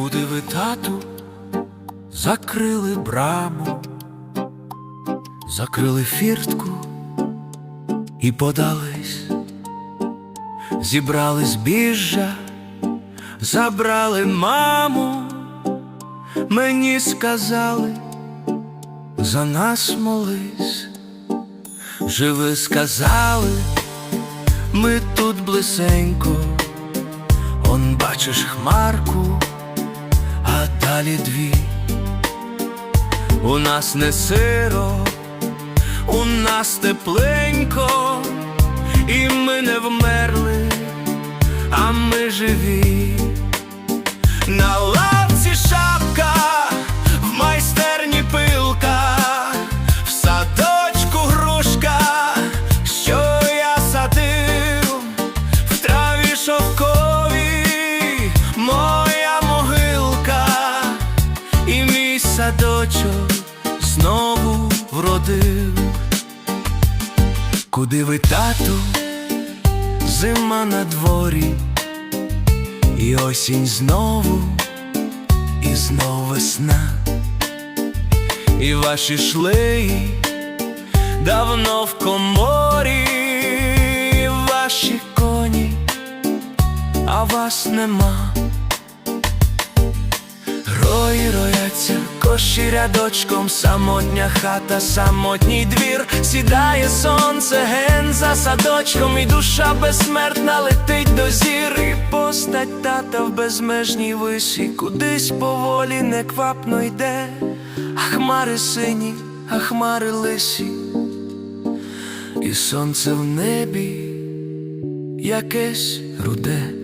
Куди ви, тату, закрили браму, закрили фіртку і подались, зібрали збіжжя, забрали маму, мені сказали, за нас молись, живи сказали, ми тут блисенько, он бачиш хмарку, далі дві. У нас не сиро, у нас тепленько, і ми не вмерли, а ми живі. На садочок знову вродив. Куди ви, тату, зима на дворі, і осінь знову, і знов весна, і ваші шлеї давно в коморі, і ваші коні, а вас нема. Коші рядочком, самотня хата, самотній двір, сідає сонце, ген за садочком, і душа безсмертна летить до зір, і постать тата в безмежній висі, кудись поволі неквапно йде, а хмари сині, а хмари лисі, і сонце в небі якесь руде.